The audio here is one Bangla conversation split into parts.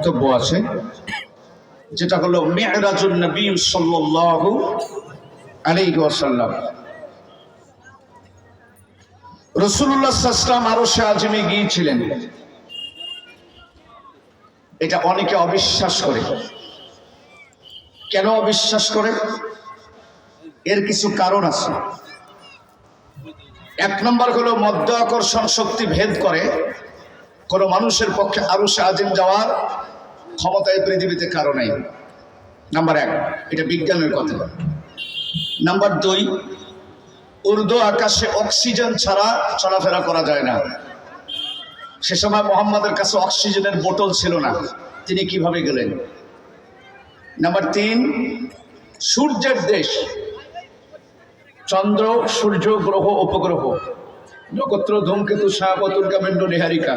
বক্তব্য আছে, যেটা হলো মেহরাজুল নবী সাল্লাল্লাহু আলাইহি ওয়াসাল্লাম। রসুল্লাহ আরও সে আজমে গিয়েছিলেন। এটা অনেকে অবিশ্বাস করে। কেন অবিশ্বাস করে? এর কিছু কারণ আছে। এক নম্বর হলো মধ্য আকর্ষণ শক্তি ভেদ করে কোনো মানুষের পক্ষে আরও সে আজিম যাওয়ার ক্ষমতা এই পৃথিবীতে কারও নেই। নাম্বার এক, এটা বিজ্ঞানের কথা। নাম্বার দুই, উর্দু আকাশে অক্সিজেন ছাড়া চলাফেরা করা যায় না। সে সময় মোহাম্মদের কাছে অক্সিজেনের বোতল ছিল না। তিনি কীভাবে গেলেন? নাম্বার তিন, সূর্যের দেশ। চন্দ্র, সূর্য, গ্রহ, উপগ্রহ। নক্ষত্র, ধূমকেতু শাহপতুলকা মেন্ডু নিহারিকা।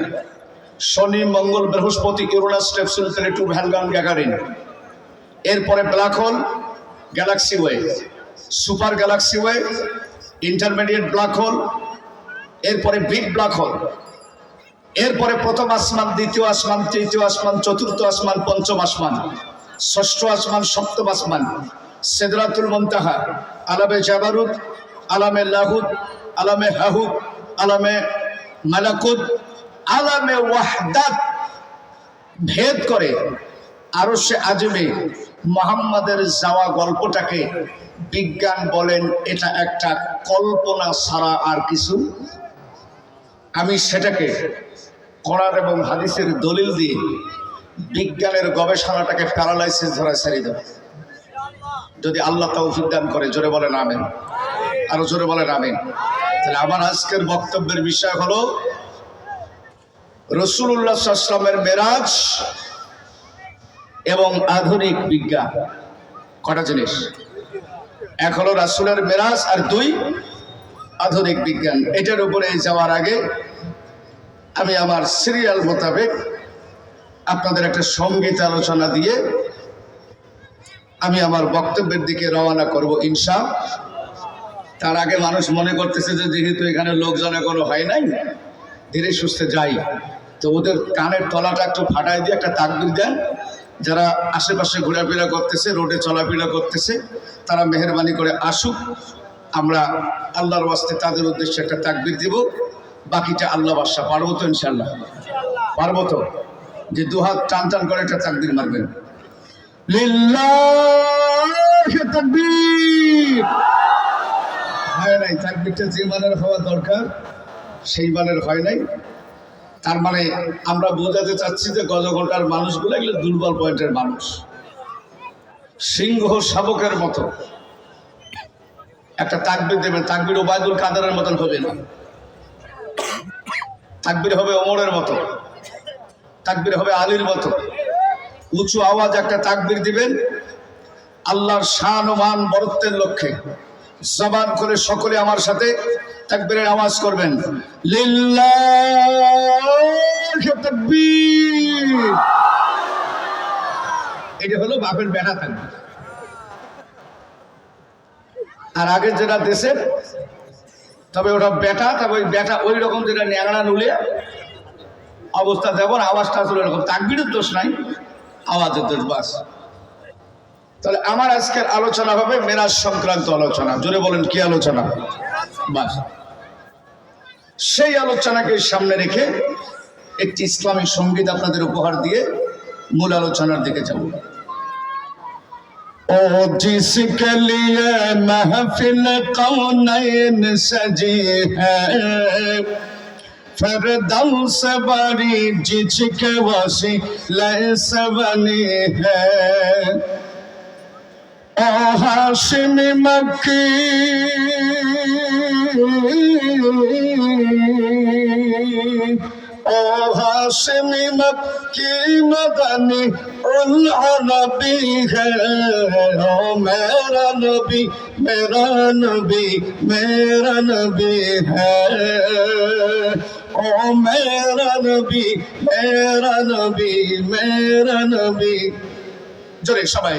শনি, মঙ্গল, বৃহস্পতি, ইউরোনাস, টেপসুল, প্লেটু ভ্যালগান গ্যাগারিন। এরপরে black hole, galaxy way. Super galaxy way, intermediate black hole, এরপরে বিগ ব্ল্যাক হোল। এরপরে প্রথম আসমান, দ্বিতীয় আসমান, তৃতীয় আসমান, চতুর্থ আসমান, পঞ্চম আসমান, ষষ্ঠ আসমান, সপ্তম আসমান। সেদরাতুল মন্তাহা, আলামে জাবারুদ আলামে লাহুদ আলামে হাহুদ আলামে মালাকুদ আলামে ওয়াহদাত ভেদ করে আরও সে আজমে মোহাম্মদের যাওয়া গল্পটাকে বিজ্ঞান বলেন, এটা একটা কল্পনা ছাড়া আর কিছু। আমি সেটাকে কোরআন এবং হাদিসের দলিল দিয়ে বিজ্ঞানের গবেষণাটাকে প্যারালাইসিস ধরা ছেড়ে দেব। যদি আল্লাহ তৌফিক দান করে, জোরে বলেন আমেন। আরও জোরে বলেন আমেন। তাহলে আমার আজকের বক্তব্যের বিষয় হলো রসুল্লাহ মেরাজ এবং আধুনিক বিজ্ঞান। কটা জিনিস? এক হলো রাসুলের মেরাজ আর দুই, আধুনিক বিজ্ঞান। এটার উপরে যাওয়ার আগে আমি আমার সিরিয়াল মোতাবেক আপনাদের একটা সংগীত আলোচনা দিয়ে আমি আমার বক্তব্যের দিকে রওনা করব ইনসা তার আগে মানুষ মনে করতেছে যে যেহেতু এখানে লোকজন এখনও হয় নাই ধীরে সুস্থে যাই। তো ওদের কানের তলাটা একটু ফাটাই দিয়ে একটা তাকবির দেন। যারা আশেপাশে ঘোরাফেরা করতেছে, রোডে চলাফেরা করতেছে, তারা মেহরবানি করে আসুক। আমরা আল্লাহর ওয়াস্তে তাদের উদ্দেশ্যে একটা তাকবির দিব। বাকিটা আল্লাহ বাসা পারব তো ইনশাল্লাহ পারব তো? যে দুহাত টান টান করে একটা তাকবির মারবেন। তাকবীর! হয় নাই, তাকবিরটা যে মানের হওয়া দরকার। সেই মানের হয় নাই। তার মানে আমরা বোঝাতে চাচ্ছি যে গজঘটার মানুষগুলো এগুলো দুর্বল পয়েন্টের মানুষ। সিংহ শাবকের মতো। একটা তাকবির দেবে তাকবির ওবায়দুল কাদারের মতন হবে না। তাকবির হবে ওমরের মতো। তাকবির হবে আলীর মতো। উঁচু আওয়াজ একটা তাকবির দিবেন, আল্লাহর শান ও মান বরত্বের লক্ষ্যে। জবান করে সকলে আমার সাথে তাকবীরের আওয়াজ করবেন। এটা হলো বাপের বেটা থাকবে আর আগে যেটা দেশের তবে ওটা বেটা, তবে ওই বেটা ওই রকম যেটা ন্যাংড়া নুলে অবস্থা যেমন আওয়াজটা আসলে এরকম তাকবিরের দোষ নাই, আওয়াজের দোষ বাস। তাহলে আমার আজকের আলোচনা হবে মেরাজ সংক্রান্ত আলোচনা। জোরে বলেন, কি আলোচনা? বাস সেই আলোচনাকে সামনে রেখে একটি ইসলামিক সংগীত আপনাদের উপহার দিয়ে মূল আলোচনার দিকে যাব। ও جس کے لیے محفل کونین سجی ہے فردوس بڑی جس کے मक्की ओ हाशिमी मक्की मदनी उल्हा नबी है ओ मेरा नबी मेरा नबी मेरा नबी है ओ मेरा नबी मेरा नबी मेरा नबी জোরে সবাই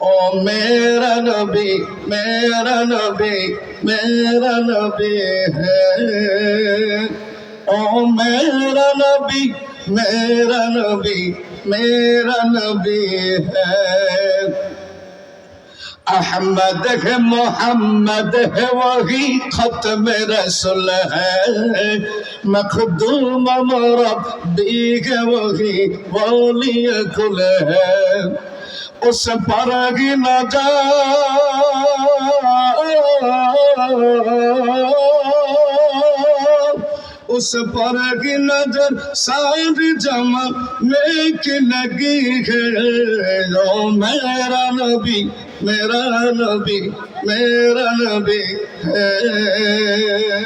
ও মেরা নবী মেরা নবী মেরা নবী ও মেরা হে। মোহাম্মদ হে ওহি খতম রসুল, হে। মখদুম মোরব দিগে ওহি বলিয়ে খুল হে। उस पर न जा। उस पर की नज़र सारी जमा में की लगी है। ओ, मेरा नबी मेरा नबी मेरा नबी है।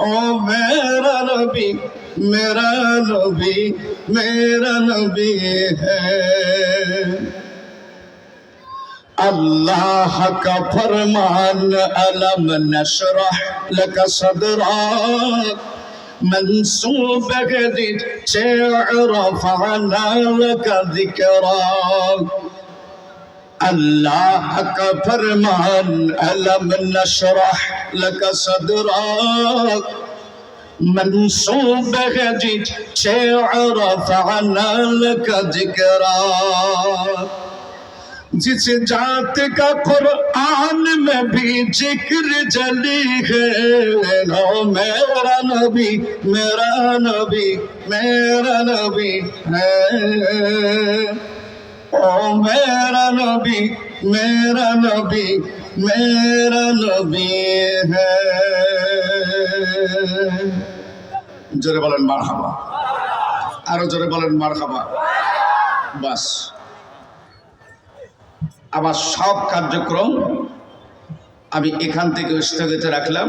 ओ, मेरा नबी मेरा नबी मेरा नबी है। اللہ کا فرمان نشرح لك صدرا منسوبك تعرف عنا لك ذكرا اللہ کا فرمان نشرح لك صدرا منصوبك تعرف عنا لك ذكرا जिस जात का कुरान में भी जिक्र जली है लो मेरा नबी मेरा नबी मेरा नबी है ओ मेरा नबी मेरा नबी मेरा नबी है জোরে বলেন মার হাবা আরো জোরে বলেন মার হাবা বাস আমার সব কার্যক্রম আমি এখান থেকে স্থগিত রাখলাম।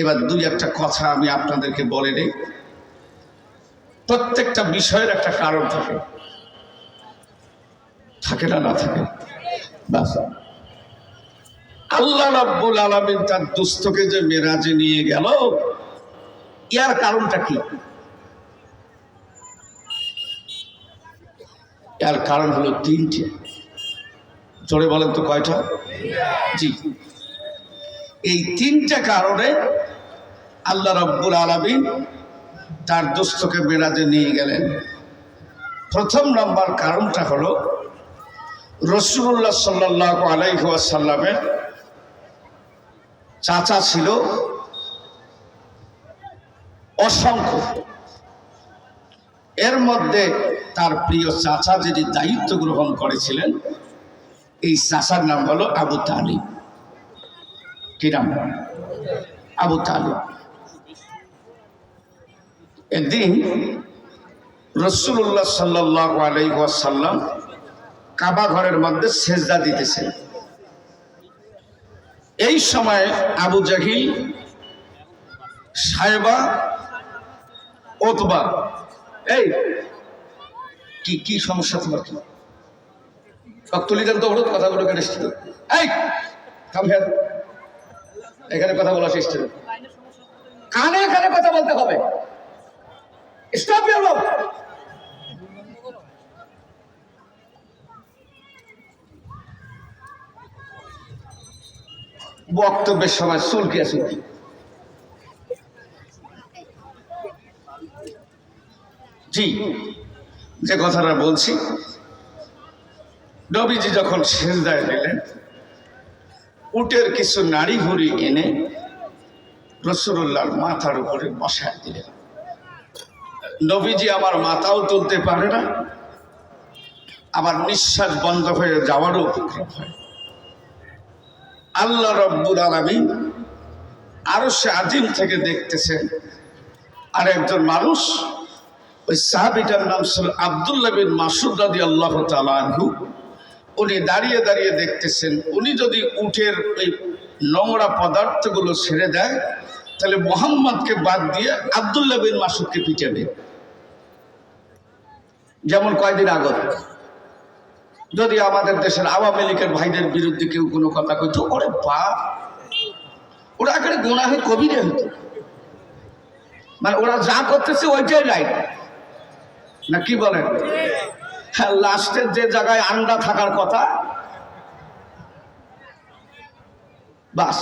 এবার দুই একটা কথা আমি আপনাদেরকে বলে নেই। প্রত্যেকটা বিষয়ের একটা কারণ থাকে। থাকে না না থাকে? আল্লাহ রাব্বুল আলামিন তার দুস্থকে যে মেরাজে নিয়ে গেল, ইয়ার কারণটা কি? এর কারণ হলো তিনটে। জোরে বলেন তো কয়টা? জি। এই তিনটা কারণে আল্লাহ রব্বুল আলমিন তার দোস্তকে মেরাজে নিয়ে গেলেন। প্রথম নম্বর কারণটা হলো রসুল্লাহ সাল্লাহ আলাইসাল্লামের চাচা ছিল অসংখ্য। এর মধ্যে তার প্রিয় চাচা যিনি দায়িত্ব গ্রহণ করেছিলেন এই চাচার নাম হলো আবু তালিব। কি নাম? আবু তালিব। একদিন রসুল্লাহ সাল্লাহ আলাইসাল্লাম কাবা ঘরের মধ্যে সেজদা দিতেছেন। এই সময় আবু জাহিল, সাহেবা, ওতবা, এই, কি কি সমস্যা তোমার কি? কেটে এখানে কথা বলা শেষ কানে কানে কথা বলতে হবে। স্টপ বক্তব্যের সময় চুলকি আছে জি, যে কথাটা বলছি নবীজি যখন সেজদায় দিলেন, উটের কিছু নাড়ি ভুড়ি এনে রসুল্লাহর মাথার উপরে বসায় দিলেন। নবীজি আমার মাথাও তুলতে পারে না, আবার নিঃশ্বাস বন্ধ হয়ে যাওয়ারও উপক্রম হয়। আল্লাহ রব্বুল আলমী আরও সে আজিম থেকে দেখতেছেন, আর একজন মানুষ, ওই সাহাবিটার নাম ছিল আবদুল্লাহ বিন মাসুদ রাদি আল্লাহ তালু উনি দাঁড়িয়ে দাঁড়িয়ে দেখতেছেন। উনি যদি উটের ওই নোংরা পদার্থগুলো ছেড়ে দেয়, তাহলে মোহাম্মদকে বাদ দিয়ে আবদুল্লাহ বিন মাসুদকে পিটাবে যেমন কয়দিন আগত, যদি আমাদের দেশের আওয়ামী লীগের ভাইদের বিরুদ্ধে কেউ কোনো কথা কইতো, ওরে বাপ, ওরা এখানে গোনাহে কবিরে হতো মানে ওরা যা করতেছে ওইটাই রাইট না কি বলেন? লাস্টের যে জায়গায় আন্ডা থাকার কথা, বাস।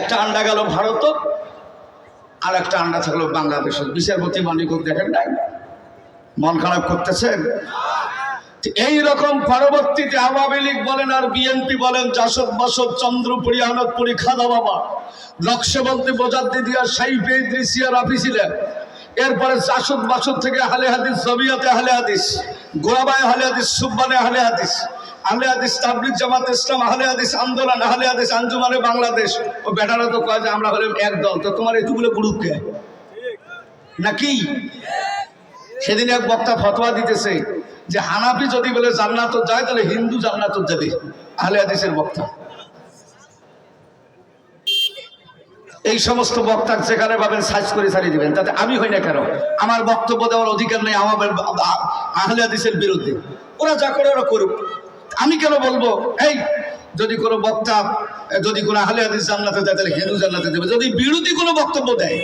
একটা আন্ডা গেল ভারত আর একটা আন্ডা থাকল বাংলাদেশের বিচারপতি মানিক দেখেন নাই, মন খারাপ করতেছেন? এই রকম পরবর্তীতে আওয়ামী লীগ বলেন আর বিএনপি বলেন, জাসদ, বাসদ, চন্দ্রপুরী আনন্দপুরী খাদা বাবা বোজাদ্দি দিয়া সাইফ ইদ্রিসিয়া রাফি ছিলেন। এরপরে জাসদ বাসদ থেকে হালে হাদিস, জমিয়াতে হালে হাদিস গোয়াবায় হালে হাদিস, সুব্বানে হালে হাদিস, আহলে হাদিস, তাবলিগ জামাত ইসলাম, আহলে হাদিস, আন্দোলন, আহলে হাদিস, আঞ্জুমানে বাংলাদেশ। ও বেটারা তো কয় যে আমরা হলাম এক দল, তো তোমার এতগুলো গ্রুপ কে? নাকি সেদিন এক বক্তা ফতোয়া দিতেছে যে হানাফি যদি বলে জান্নাত যায়, তাহলে হিন্দু জান্নাত যাবে, আহলে হাদিসের বক্তা। এই সমস্ত বক্তা যেখানে পাবেন সার্চ করে ছাড়িয়ে দিবেন। তাতে আমি হই না কেন? আমার বক্তব্য দেওয়ার অধিকার নেই আমার আহলে হাদিসের বিরুদ্ধে। ওরা যা করে ওরা করুক। আমি কেন বলব, এই, যদি কোনো বক্তা, যদি কোনো আহলে হাদিস জান্নাতে দেয় তাহলে হিন্দু জান্নাতে দেবে যদি বিরোধী কোনো বক্তব্য দেয়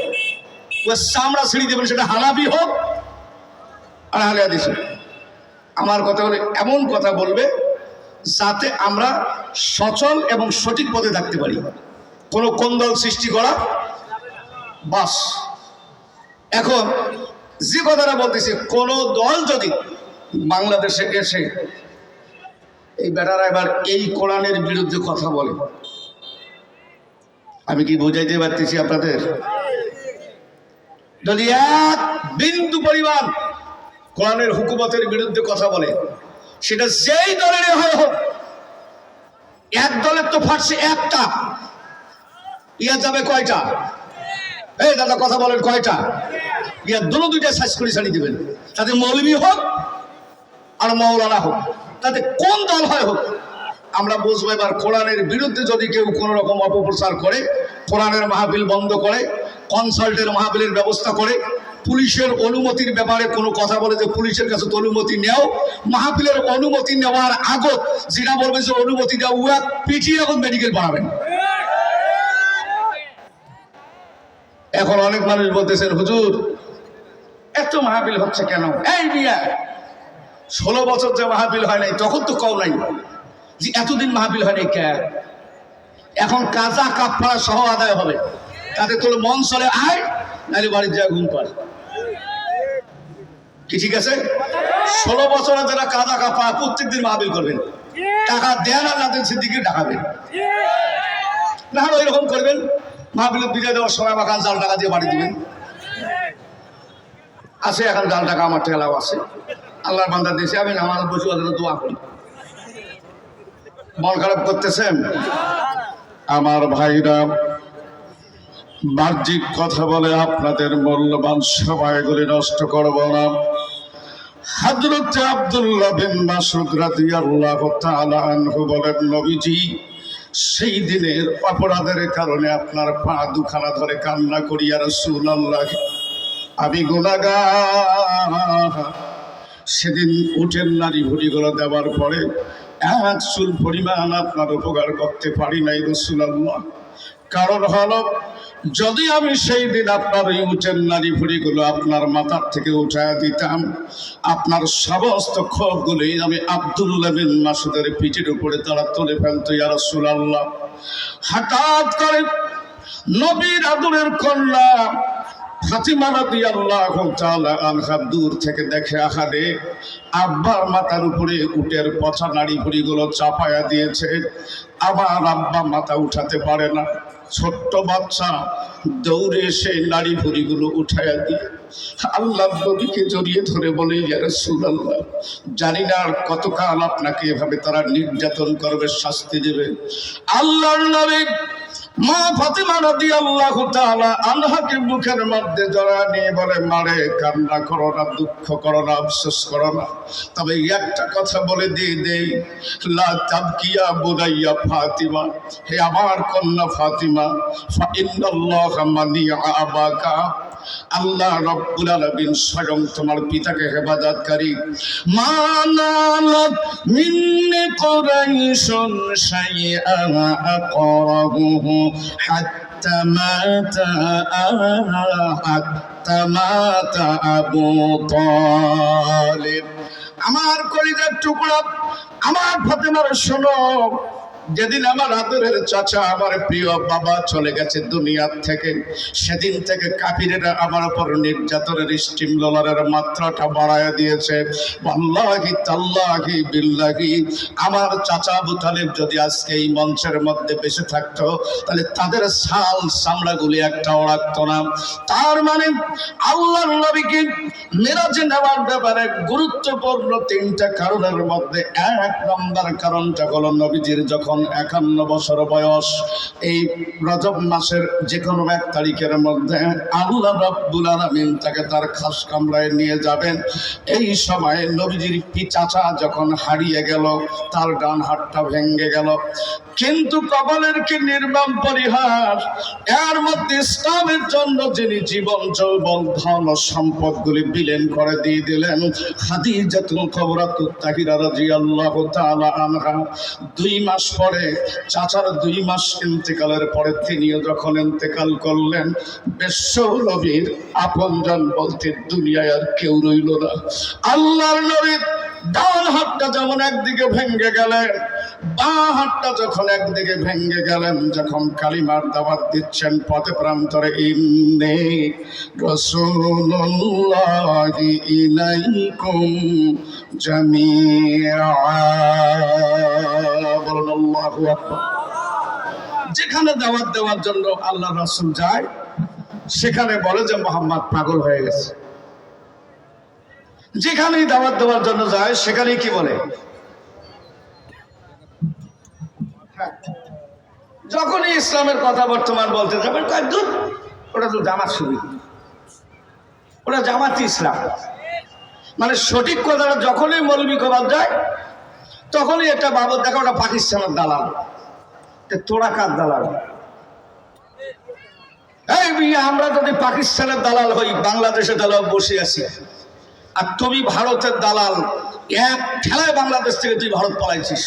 ও চামড়া ছিঁড়ি দেবেন, সেটা হানাবি হোক আর আহলে হাদিস। আমার কথা হলে এমন কথা বলবে, যাতে আমরা সচল এবং সঠিক পথে থাকতে পারি। কোনো কোন্দল সৃষ্টি করা? বাস। এখন যে কথাটা বলতেছি, কোন দল যদি বাংলাদেশে এসে এই বেটারা এবার এই কোরআনের বিরুদ্ধে কথা বলে, আমি কি বুঝাইতে পারতেছি আপনাদের? যদি এক বিন্দু পরিমাণ কোরআনের হুকুমতের বিরুদ্ধে কথা বলে, সেটা যেই দলের হয় হোক, এক দলের তো ফাটছে একটা। ইয়া যাবে কয়টা? এই দাদা, কথা বলেন, কয়টা? ইয়া দুটো দুইটা সাইজ করে ছাড়িয়ে দিবেন। তাতে মৌলবী হোক আর মৌলানা হোক। তাতে কোন দল হয় হোক, আমরা বুঝব এবার কোরআনের বিরুদ্ধে যদি কেউ কোনো রকম অপপ্রচার করে, কোরআনের মাহফিল বন্ধ করে, কনসাল্টের মাহফিলের ব্যবস্থা করে, পুলিশের অনুমতির ব্যাপারে কোনো কথা বলে যে পুলিশের কাছে তো অনুমতি নেও, মাহফিলের অনুমতি নেওয়ার আগত, যেটা বলবে যে অনুমতি দেওয়া উয়া পিটিয়ে এখন মেডিকেল বানাবেন এখন অনেক মানুষ বলতেছেন, হুজুর, এত মাহফিল হচ্ছে কেন? এই মিয়া, ষোলো বছর যে মাহাবিল হয় নাই, তখন তো কও নাই যে এতদিন মাহাবিল হয় নাই কে? এখন কাজা কাপড়া সহ আদায় হবে। তাতে তোর মন চলে, আয়, নাহলে বাড়ির যা ঘুম পাড় কি ঠিক আছে? ষোলো বছরে যারা কাপড়া প্রত্যেক দিন মাহফিল করবেন, টাকা দেন আর না দেন সেদিকে ডাকাবেন। না হলে করবেন। মাহফিলে বিদায় দেওয়ার সময় আমাকে জাল টাকা দিয়ে বাড়ি দিবেন। আছে এখন জাল টাকা, আমার ঠেলাও আছে। আল্লাহর বান্দা দিয়েছে, আমি নামাজ বসে দোয়া করি। মন খারাপ করতেছেন? আমার ভাইরা, বাহ্যিক কথা বলে আপনাদের মূল্যবান সময়গুলি নষ্ট করব না। হযরত আব্দুল্লাহ বিন মাসুদ রাদিয়াল্লাহু তাআলা আনহু বলেন, নবীজি সেই দিনের অপরাধের কারণে আপনার পা দুখানা ধরে কান্না করিয়া আল্লাহ আমি গোলাগা সেদিন উঠেন নারী ভুড়িগুলো দেওয়ার পরে এক চুল পরিমাণ আপনার উপকার করতে পারি নাই রসুল আল্লাহ কারণ হলো যদি আমি সেই দিন আপনার এই উঠেন নারী ভুড়িগুলো আপনার মাথার থেকে উঠায় দিতাম, আপনার সমস্ত ক্ষোভগুলি আমি আব্দুল্লাহ বিন মাসুদের পিঠের উপরে তারা তুলে ফেলতো, ইয়া রসুলাল্লাহ। হঠাৎ করে নবীর আদরের কন্যা ফাতিমা রাদিয়াল্লাহু তাআলা আনহা দূর থেকে দেখে আহারে আব্বার মাথার উপরে উটের পচা নাড়ি ভুড়িগুলো চাপায়া দিয়েছে আবার আব্বা মাথা উঠাতে পারে না। ছোট্ট বাচ্চা দৌড়ে সেই নাড়ি ভুড়িগুলো উঠাইয়া দিয়ে আল্লাহ নবীকে জড়িয়ে ধরে বলে রাসূলুল্লাহ, জানি না আর কতকাল আপনাকে এভাবে তারা নির্যাতন করবে, শাস্তি দেবে। আল্লাহর নবী মা ফাতিমা নদী আল্লাহ আনহাকে মুখের মধ্যে জড়া নিয়ে বলে, মারে, কান্না করো না, দুঃখ করো না, আফসোস করো না। তবে একটা কথা বলে দিয়ে দেই, লা তাবকিয়া বুদাইয়া ফাতিমা, হে আমার কন্যা ফাতিমা, ফা ইন্নাল্লাহা আবাকা। আল্লাহ রব্বুল আলামিন স্বয়ং তোমার পিতাকে হেফাজতকারী। মানালত মিন্নি কুরাইশুন শাইআন আকরাহুহু হাত্তা মাতা হাত্তা মাতা আবু তালিব। আমার কলিজার টুকরা, আমার ফাতেমার শোনো। যেদিন আমার আদরের চাচা, আমার প্রিয় বাবা চলে গেছে দুনিয়ার থেকে, সেদিন থেকে কাপিরেরা আমার উপর নির্যাতনের স্টিম রোলারের মাত্রাটা বাড়ায় দিয়েছে। আল্লাহি তাল্লাহি বিল্লাহি, আমার চাচা আবু যদি আজকে এই মঞ্চের মধ্যে বেঁচে থাকতো, তাহলে তাদের সাল চামড়াগুলি একটা ওড়াতো না। তার মানে আল্লাহর নবীকে মেরাজে নেওয়ার ব্যাপারে গুরুত্বপূর্ণ তিনটা কারণের মধ্যে এক নম্বর কারণটা হলো নবীজির যখন একান্ন বছর বয়স, এই রজব মাসের যে কোনো এক তারিখের মধ্যে আল্লাহ রব্বুল আলমিন তাকে তার খাস কামরায় নিয়ে যাবেন। এই সময় নবীজির পি চাচা যখন হারিয়ে গেল, তার ডান হাতটা ভেঙে গেল। কিন্তু কপালের কি নির্মম পরিহার? এর মধ্যে ইসলামের জন্য যিনি জীবন যৌবন, ধন ও সম্পদগুলি বিলীন করে দিয়ে দিলেন, খাদিজাতুল কবরাতুত তাহিরা রাদিয়াল্লাহু তাআলা আনহা। দুই মাস পরে চাচার দুই মাস ইন্তেকালের পরে তিনিও যখন ইন্তেকাল করলেন বিশ্ব নবীর আপনজন বলতে দুনিয়ায় আর কেউ রইল না। আল্লাহর নবীর ডান হাতটা যেমন একদিকে ভেঙ্গে গেলেন বাঁ হাতটা যখন একদিকে ভেঙ্গে গেলেন, যখন কালিমার দাবাত দিচ্ছেন পথে প্রান্তরে, ইন্নে রসুল্লাহি ইলাইকুম জামিআ। বলুন, আল্লাহু আকবার। যেখানে দাওয়াত দেওয়ার জন্য আল্লাহ রাসূল যায়, সেখানে বলে যে মোহাম্মদ পাগল হয়ে গেছে। যেখানেই দাওয়াত দেওয়ার জন্য যায়, সেখানেই কি বলে হ্যাঁ। যখনই ইসলামের কথা বর্তমান বলতে যাবেন দূর ওটা তো জামাত সুবিধা ওটা জামাত ইসলাম। মানে সঠিক কথাটা যখনই মৌলবী কবার যায়, তখনই একটা বাবদ দেখা, ওটা পাকিস্তানের দালাল। তোরা কার দালাল। এই আমরা যদি পাকিস্তানের দালাল হই, বাংলাদেশের দালাল বসে আছি। আর তুমি ভারতের দালাল, এক ঠেলায় বাংলাদেশ থেকে তুই ভারত পালাইছিস।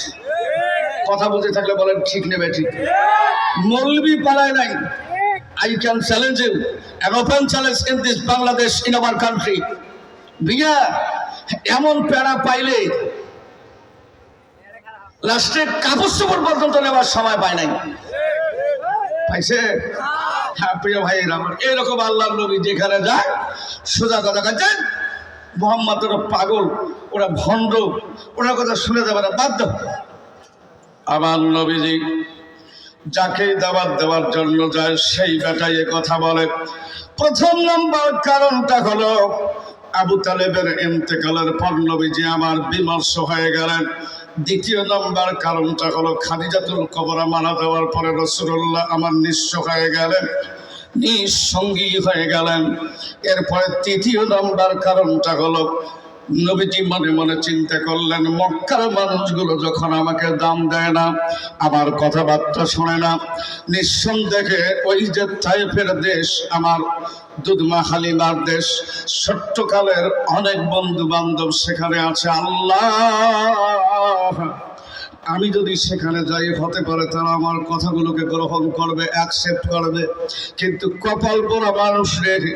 কথা বলতে থাকলে বলেন, ঠিক নেবে, ঠিক। মৌলবি পালায় নাই। I can challenge you an open challenge in this Bangladesh in our country via এমন প্যারা পাইলে লাস্টে কাপড় পর্যন্ত নেওয়ার সময় পায় নাই। পাইছে? হ্যাঁ প্রিয় ভাই আমার। এরকম আল্লাহ নবী যেখানে যায়, সোজা কথা কাছেন মোহাম্মদ ওরা পাগল, ওরা ভণ্ড ওরা কথা শুনে যাবে না বাধ্য আমার নবীজি যাকে দাবাত দেওয়ার জন্য যায়, সেই বেটাই কথা বলে। প্রথম নম্বর কারণটা হলো, আবু তালেবের ইন্তেকালের পর নবীজি আমার বিমর্ষ হয়ে গেলেন। দ্বিতীয় নম্বর কারণটা হলো, খাদিজাতুল কবরা মারা দেওয়ার পরে রসুল্লাহ আমার নিঃস্ব হয়ে গেলেন, নিঃসঙ্গী হয়ে গেলেন। এরপরে তৃতীয় নম্বর কারণটা হলো নবীজি মনে মনে চিন্তা করলেন, মক্কার মানুষগুলো যখন আমাকে দাম দেয় না, আমার কথাবার্তা শোনে না, নিঃসন্দেহে ওই যে তাইফের দেশ, আমার দুধমা হালিমার দেশ, ছোট্টকালের অনেক বন্ধু বান্ধব সেখানে আছে, আল্লাহ! আমি যদি সেখানে যাই, হতে পারে তারা আমার কথাগুলোকে গ্রহণ করবে অ্যাকসেপ্ট করবে, কিন্তু কপাল পোড়া মানুষ রে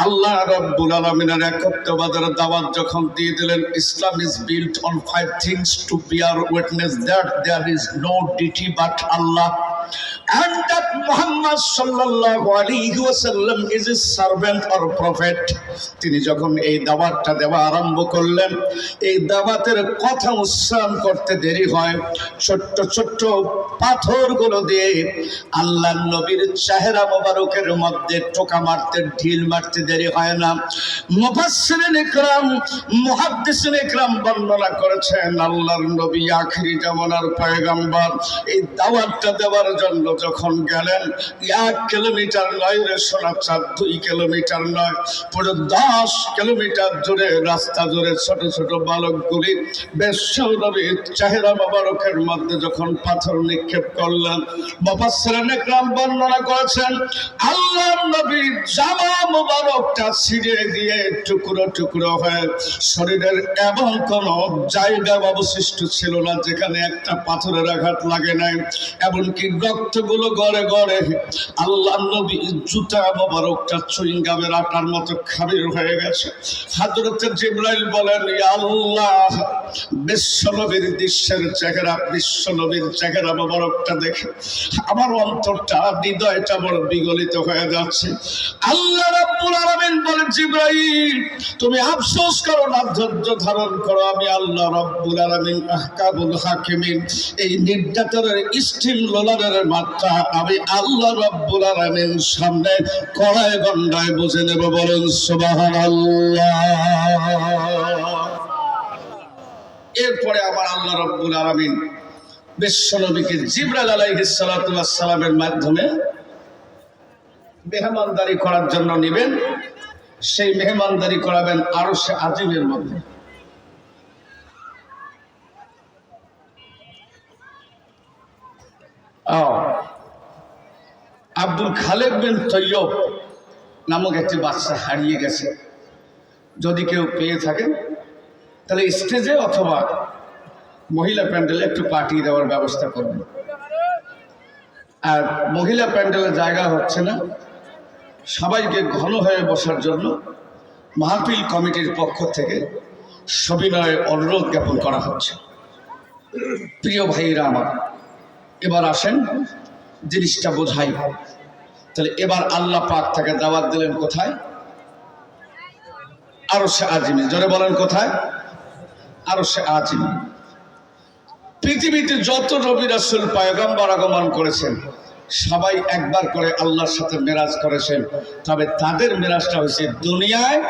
আল্লাহ রব্বুল আলামিনের একত্ববাদের দাওয়াত যখন দিয়ে দিলেন Islam is built on five things to bear witness that there is no deity but Allah and that Muhammad sallallahu alaihi wasallam is a servant or prophet তিনি যখন এই দাওয়াতটা দেওয়া আরম্ভ করলেন, এই দাওয়াতের কথা উচ্চারণ করতে দেরি হয়। ছোট্ট ছোট্ট পাথরগুলো দিয়ে আল্লাহ নবীর চেহারা মোবারকের মধ্যে টোকা মারতে, ঢিল মারতে দেরি হয় না। মুফাসসিরিন ইকরাম মুহাদ্দিসিন ইকরাম বর্ণনা করেছেন, আল্লাহর নবী আখিরি জামানার পয়গম্বর। এই দাওয়াতটা দেওয়ার জন্য যখন গেলেন, এক কিলোমিটার নয় রে সোনা দুই কিলোমিটার নয়, পুরো দশ কিলোমিটার জুড়ে রাস্তা জুড়ে ছোট ছোট বালকগুলি বেশ্বরবীর চাহেরা মোবারকের মধ্যে যখন পাথর নিক্ষেপ করলেন, বাবা গ্রাম বর্ণনা করেছেন আল্লাহ নবী জামা মোবারকটা ছিঁড়ে গিয়ে টুকরো টুকরো হয়ে শরীরের এমন কোন জায়গা অবশিষ্ট ছিল না, যেখানে একটা পাথরের আঘাত লাগে নাই, এমনকি রক্তগুলো গড়ে গড়ে। আল্লাহ নবী জুতা মোবারকটা চুইংগামের আটার মতো খাবির হয়ে গেছে। হাজরতে জিব্রাইল বলেন আল্লাহ বিশ্বনবীর দৃশ্যের চেহারা বিশ্বনবীর চেহারা মোবারকটা দেখে আমার অন্তরটা, হৃদয়টা বড় বিগলিত হয়ে যাচ্ছে। আল্লাহ রাব্বুল আলামিন বলেন, জিব্রাইল, তুমি আফসোস করো না, ধৈর্য ধারণ করো। আমি আল্লাহ রাব্বুল আলামিন আহকামুল হাকিমিন। এই নির্যাতনের স্টিল লোলারের মাত্রা আমি আল্লাহ রাব্বুল আলামিন সামনে কড়ায় গন্ডায় বুঝে নেব, বলুন সুবহানাল্লাহ। এরপরে আমার আল্লাহ রব্বুল আলমিন বিশ্বনবীকে জিব্রাইল আলাইহিস সালামের মাধ্যমে মেহমানদারি করার জন্য নেবেন। সেই মেহমানদারি করাবেন আরও সে আজিমের মধ্যে। আব্দুল খালেদ বিন তৈয়ব নামক একটি বাচ্চা হারিয়ে গেছে। যদি কেউ পেয়ে থাকেন তাহলে স্টেজে অথবা মহিলা প্যান্ডেলে একটু পার্টি দেওয়ার ব্যবস্থা করবেন আর মহিলা প্যান্ডেলের জায়গা হচ্ছে না। সবাইকে ঘন হয়ে বসার জন্য মাহফিল কমিটির পক্ষ থেকে সবিনয়ে অনুরোধ জ্ঞাপন করা হচ্ছে। প্রিয় ভাইরা আমার এবার আসেন, জিনিসটা বোঝাই তাহলে এবার আল্লাহ পাক থেকে দাওয়াত দিলেন কোথায়? আরও সে আজিমে। জোরে বলেন কোথায়? আরও সে আজিম। পৃথিবীতে যত নবী রাসূল পয়গম্বর আগমন করেছেন, সবাই একবার করে আল্লাহর সাথে মেরাজ করেছেন। তবে তাদের মেরাজটা হয়েছে দুনিয়ায়,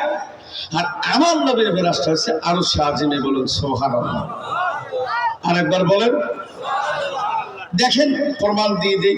আর আমার নবীর মেরাজটা হয়েছে আরও সে আজিমে বলুন সোহান আর একবার বলেন। দেখেন প্রমাণ দিয়ে দিই।